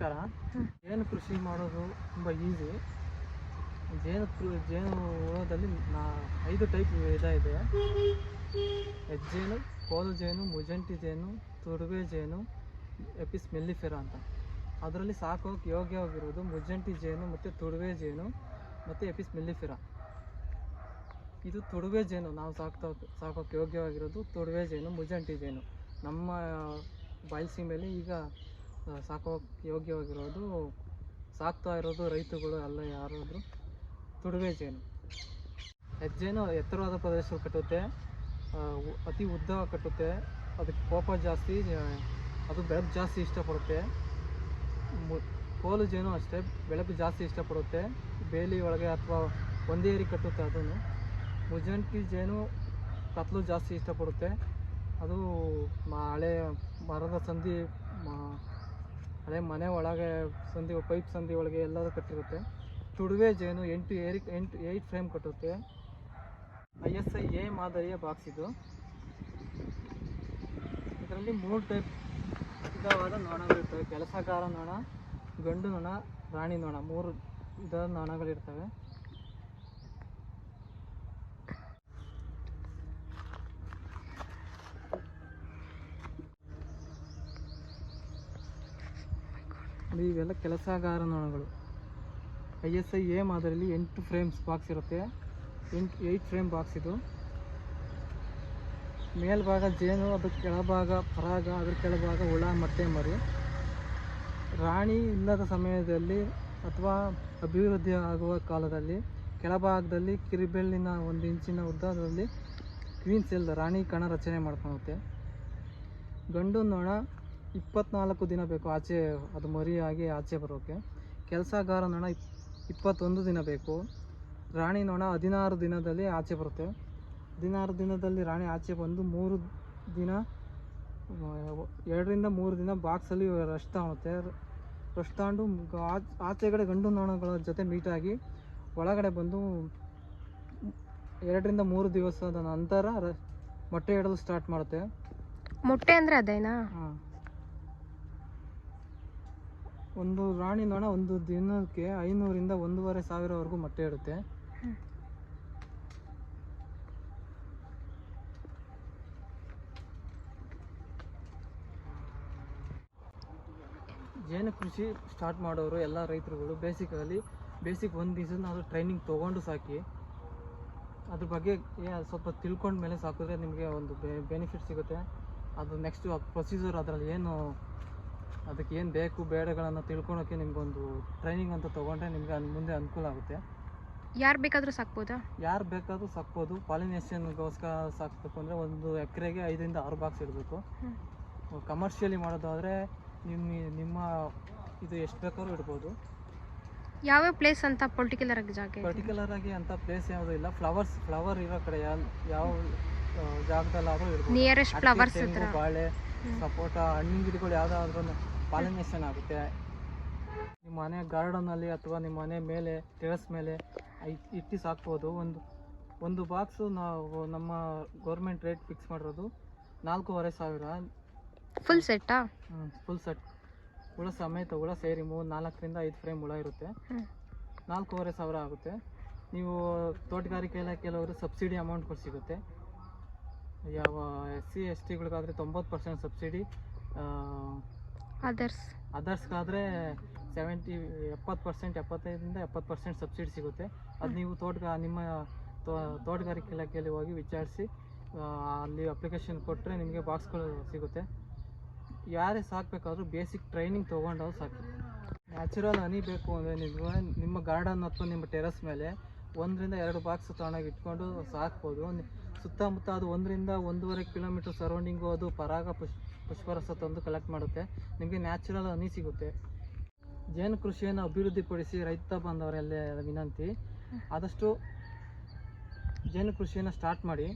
ನಮಸ್ಕಾರ. ಜೇನು ಕೃಷಿ ಮಾಡೋದು ತುಂಬ ಈಸಿ ಜೇನು ಜೇನು ಹುಳದಲ್ಲಿ ನಾ ಐದು ಟೈಪ್ ವಿಧ ಇದೆ. ಹೆಜ್ಜೇನು ಕೋಲು ಜೇನು ಮುಜಂಟಿ ಜೇನು ತುಡುವೆ ಜೇನು ಎಪಿಸ್ ಮೆಲ್ಲಿಫೆರಾ ಅಂತ. ಅದರಲ್ಲಿ ಸಾಕೋಕೆ ಯೋಗ್ಯವಾಗಿರೋದು ಮುಜಂಟಿ ಜೇನು ಮತ್ತು ತುಡುವೆ ಜೇನು ಮತ್ತು ಎಪಿಸ್ ಮೆಲ್ಲಿಫೆರಾ ಇದು ತುಡುವೆ ಜೇನು ನಾವು ಸಾಕ್ತಾ ಸಾಕೋಕೆ ಯೋಗ್ಯವಾಗಿರೋದು ತುಡುವೆ ಜೇನು ಮುಜಂಟಿ ಜೇನು. ನಮ್ಮ ಬಯಲುಸೀಮೆಯಲ್ಲಿ ಈಗ ಆ, ಸಾಕೋಕೆ ಯೋಗ್ಯವಾಗಿರೋದು ಸಾಕ್ತಾ ಇರೋದು ರೈತರುಗಳು ಅಲ್ಲ ಯಾರಾದರೂ. ತುಡುವೆ ಜೇನು. ಹೆಜ್ಜೇನು ಎತ್ತರವಾದ ಪ್ರದೇಶದಲ್ಲಿ ಕಟ್ಟುತ್ತೆ ಅತಿ ಉದ್ದ ಕಟ್ಟುತ್ತೆ. ಅದಕ್ಕೆ ಕೋಪ ಜಾಸ್ತಿ ಅದು ಬೆಳಕು ಜಾಸ್ತಿ ಇಷ್ಟಪಡುತ್ತೆ. ಕೋಲು ಜೇನು ಅಷ್ಟೇ ಬೆಳಕು ಜಾಸ್ತಿ ಇಷ್ಟಪಡುತ್ತೆ. ಬೇಲಿ ಒಳಗೆ ಅಥವಾ ಒಂದೇ ಏರಿ ಕಟ್ಟುತ್ತೆ ಅದನ್ನು. ಮುಜಂಟಿ ಜೇನು ಕತ್ಲು ಜಾಸ್ತಿ ಇಷ್ಟಪಡುತ್ತೆ. ಅದು ಹಳೆ ಮರದ ಸಂಧಿ ಹಳೆ ಮನೆ ಒಳಗೆ ಸಂಧಿ ಪೈಪ್ ಸಂಧಿ ಒಳಗೆ ಎಲ್ಲರೂ ಕಟ್ಟಿರುತ್ತೆ. ತುಡುವೆ ಜೇನು ಎಂಟು ಏರಿ, ಎಂಟು ಏಯ್ಟ್ ಫ್ರೇಮ್ ಕಟ್ಟುತ್ತೆ. ಐ ಎಸ್ ಐ ಎ ಮಾದರಿಯ ಬಾಕ್ಸ್ ಇದು. ಇದರಲ್ಲಿ ಮೂರು ಟೈಪ್ ವಿಧವಾದ ನೊಣಗಳಿರ್ತವೆ ಕೆಲಸಗಾರ ನೊಣ, ಗಂಡು ನೊಣ, ರಾಣಿ ನೊಣ. ಮೂರು ವಿಧದ ನೊಣಗಳಿರ್ತವೆ. ನೋಡಿ, ಇವೆಲ್ಲ ಕೆಲಸಗಾರ ನೊಣಗಳು ಐ ಎಸ್ ಐ ಎ ಮಾದರಿಯಲ್ಲಿ ಎಂಟು ಫ್ರೇಮ್ಸ್ ಬಾಕ್ಸ್ ಇರುತ್ತೆ. ಎಂಟು ಏಯ್ಟ್ ಫ್ರೇಮ್ ಬಾಕ್ಸ್ ಇದು. ಮೇಲ್ಭಾಗ ಜೇನು ಅದ್ರ ಕೆಳಭಾಗ ಪರಾಗ ಅದ್ರ ಕೆಳಭಾಗ ಹುಳ ಮತ್ತೆ ಮರಿ. ರಾಣಿ ಇಲ್ಲದ ಸಮಯದಲ್ಲಿ ಅಥವಾ ಅಭಿವೃದ್ಧಿ ಆಗುವ ಕಾಲದಲ್ಲಿ ಕೆಳಭಾಗದಲ್ಲಿ ಕಿರಿಬೆಳ್ಳಿನ ಒಂದು ಇಂಚಿನ ಉದ್ದದಲ್ಲಿ ಕ್ವೀನ್ ಸೆಲ್ ರಾಣಿ ಕಣ ರಚನೆ ಮಾಡ್ಕೊಳುತ್ತೆ. ಗಂಡು ನೊಣ ಇಪ್ಪತ್ನಾಲ್ಕು ದಿನ ಬೇಕು ಆಚೆ ಅದು ಮರಿಯಾಗಿ ಆಚೆ ಬರೋಕ್ಕೆ ಕೆಲಸಗಾರ ನೊಣ ಇಪ್ ಇಪ್ಪತ್ತೊಂದು ದಿನ ಬೇಕು. ರಾಣಿ ನೊಣ ಹದಿನಾರು ದಿನದಲ್ಲಿ ಆಚೆ ಬರುತ್ತೆ. ಹದಿನಾರು ದಿನದಲ್ಲಿ ರಾಣಿ ಆಚೆ ಬಂದು ಮೂರು ದಿನ ಎರಡರಿಂದ ಮೂರು ದಿನ ಬಾಕ್ಸಲ್ಲಿ ರಶ್ ತಗೊಳುತ್ತೆ ರಶ್ ತಗೊಂಡು ಆ- ಆಚೆಗಡೆ ಗಂಡು ನೊಣಗಳ ಜೊತೆ ಮೀಟಾಗಿ ಒಳಗಡೆ ಬಂದು ಎರಡರಿಂದ ಮೂರು ದಿವಸದ ನಂತರ ಮೊಟ್ಟೆ ಇಡಲು ಸ್ಟಾರ್ಟ್ ಮಾಡುತ್ತೆ. ಮೊಟ್ಟೆ ಅಂದ್ರೆ ಅದೇನಾ? ಹಾಂ. ಒಂದು ರಾಣಿ ನೊಣ ಒಂದು ದಿನಕ್ಕೆ ಐನೂರಿಂದ ಒಂದೂವರೆ ಸಾವಿರವರೆಗೂ ಮೊಟ್ಟೆ ಇಡುತ್ತೆ. ಜೇನು ಕೃಷಿ ಸ್ಟಾರ್ಟ್ ಮಾಡೋರು ಎಲ್ಲ ರೈತರುಗಳು ಬೇಸಿಕಲ್ಲಿ ಬೇಸಿಕ್ ಒಂದು ದಿವಸನಾದ್ರು ಟ್ರೈನಿಂಗ್ ತೊಗೊಂಡು ಸಾಕಿ ಅದ್ರ ಬಗ್ಗೆ ಸ್ವಲ್ಪ ತಿಳ್ಕೊಂಡ ಮೇಲೆ ಸಾಕಿದ್ರೆ ನಿಮಗೆ ಒಂದು ಬೆನಿಫಿಟ್ ಸಿಗುತ್ತೆ ಅದು ನೆಕ್ಸ್ಟ್ ಪ್ರೊಸೀಜರ್ ಅದರಲ್ಲಿ ಏನು ಅದಕ್ಕೆ ಏನು ಬೇಕು ಬೇಡಗಳನ್ನು ತಿಳ್ಕೊಳಕ್ಕೆ ನಿಮ್ಗೊಂದು ಟ್ರೈನಿಂಗ್ ಅಂತ ತೊಗೊಂಡ್ರೆ ನಿಮಗೆ ಅನ್ ಮುಂದೆ ಅನುಕೂಲ ಆಗುತ್ತೆ. ಯಾರು ಬೇಕಾದರೂ ಸಾಕ್ಬೋದಾ? ಯಾರು ಬೇಕಾದರೂ ಸಾಕ್ಬೋದು. ಪಾಲಿನೇಷನ್ಗೋಸ್ಕರ ಸಾಕಬೇಕು ಅಂದರೆ ಒಂದು ಎಕರೆಗೆ ಐದರಿಂದ ಆರು ಬಾಕ್ಸ್ ಇಡಬೇಕು. ಕಮರ್ಷಿಯಲಿ ಮಾಡೋದಾದರೆ ನಿಮ್ಮ ನಿಮ್ಮ ಇದು ಎಷ್ಟು ಬೇಕಾದ್ರೂ ಇಡ್ಬೋದು. ಯಾವ್ಯಾವ ಪ್ಲೇಸ್ ಅಂತ ಪರ್ಟಿಕ್ಯುಲರ್ ಆಗಿ ಜಾಗ? ಪರ್ಟಿಕ್ಯುಲರ್ ಆಗಿ ಅಂತ ಪ್ಲೇಸ್ ಯಾವುದೂ ಇಲ್ಲ. ಫ್ಲವರ್ಸ್ ಫ್ಲವರ್ ಇರೋ ಕಡೆ ಯಾವ ಯಾವ ಜಾಗದಲ್ಲಾದರೂ ಇಡ್ಬೋದು. ನಿಯರೆಸ್ಟ್ ಫ್ಲವರ್ಸ್ ಬಾಳೆ. ಸಪೋಟ ಹಣ್ಣಿನ ಗಿಡಗಳು ಯಾವುದಾದ್ರೂ ಪಾಲಿನೇಷನ್ ಆಗುತ್ತೆ. ನಿಮ್ಮ ಮನೆ ಗಾರ್ಡನಲ್ಲಿ ಅಥವಾ ನಿಮ್ಮ ಮನೆ ಮೇಲೆ ಟೆರಸ್ ಮೇಲೆ ಇಟ್ಟಿ ಸಾಕ್ಬೋದು ಒಂದು ಒಂದು ಬಾಕ್ಸು ನಾವು ನಮ್ಮ ಗೌರ್ಮೆಂಟ್ ರೇಟ್ ಫಿಕ್ಸ್ ಮಾಡಿರೋದು ನಾಲ್ಕೂವರೆ ಸಾವಿರ. ಫುಲ್ ಸೆಟ್ಟಾ ಫುಲ್ ಸೆಟ್ ಹುಳ ಸಮೇತ ಹುಳ ಸೇರಿ ಮೂರು ನಾಲ್ಕರಿಂದ ಐದು ಫ್ರೇಮ್ ಹುಳ ಇರುತ್ತೆ. ನಾಲ್ಕೂವರೆ ಸಾವಿರ ಆಗುತ್ತೆ. ನೀವು ತೋಟಗಾರಿಕೆ ಇಲಾಖೆಯಲ್ಲವರು ಸಬ್ಸಿಡಿ ಅಮೌಂಟ್ ಕೂಡ ಸಿಗುತ್ತೆ. ಯಾವ ಎಸ್ ಸಿ ಎಸ್ ಟಿಗಳಿಗಾದರೆ ತೊಂಬತ್ತು ಪರ್ಸೆಂಟ್ ಸಬ್ಸಿಡಿ ಅದರ್ಸ್ ಅದರ್ಸ್ಗಾದರೆ ಸೆವೆಂಟಿ ಎಪ್ಪತ್ತು ಪರ್ಸೆಂಟ್ ಎಪ್ಪತ್ತೈದರಿಂದ ಎಪ್ಪತ್ತು ಪರ್ಸೆಂಟ್ ಸಬ್ಸಿಡಿ ಸಿಗುತ್ತೆ. ಅದು ನೀವು ತೋಟಗ, ನಿಮ್ಮ ತೋಟಗಾರಿಕೆ ಇಲಾಖೆಯಲ್ಲಿ ಹೋಗಿ ವಿಚಾರಿಸಿ ಅಲ್ಲಿ ಅಪ್ಲಿಕೇಶನ್ ಕೊಟ್ಟರೆ ನಿಮಗೆ ಬಾಕ್ಸ್ಗಳು ಸಿಗುತ್ತೆ. ಯಾರೇ ಸಾಕಬೇಕಾದ್ರೂ ಬೇಸಿಕ್ ಟ್ರೈನಿಂಗ್ ತೊಗೊಂಡವ್ರು ಸಾಕು. ನ್ಯಾಚುರಲ್ ಹನಿ ಬೇಕು ಅಂದರೆ ನಿಮಗೆ, ನಿಮ್ಮ ಗಾರ್ಡನ್ ಅಥವಾ ನಿಮ್ಮ ಟೆರಸ್ ಮೇಲೆ ಒಂದರಿಂದ ಎರಡು ಬಾಕ್ಸ್ ತಗೊಂಡೋಗಿ ಇಟ್ಕೊಂಡು ಸಾಕ್ಬೋದು. ಸುತ್ತಮುತ್ತ ಅದು ಒಂದರಿಂದ ಒಂದೂವರೆ ಕಿಲೋಮೀಟ್ರ್ ಸರೌಂಡಿಂಗು ಅದು ಪರಾಗ ಪುಷ್ ಪುಷ್ಪರಸ ತಂದು ಕಲೆಕ್ಟ್ ಮಾಡುತ್ತೆ. ನಿಮಗೆ ನ್ಯಾಚುರಲ್ ಹನಿ ಸಿಗುತ್ತೆ. ಜೇನು ಕೃಷಿಯನ್ನು ಅಭಿವೃದ್ಧಿಪಡಿಸಿ ರೈತ ಬಾಂಧವರಲ್ಲಿ ವಿನಂತಿ. ಆದಷ್ಟು ಜೇನು ಕೃಷಿಯನ್ನು ಸ್ಟಾರ್ಟ್ ಮಾಡಿ.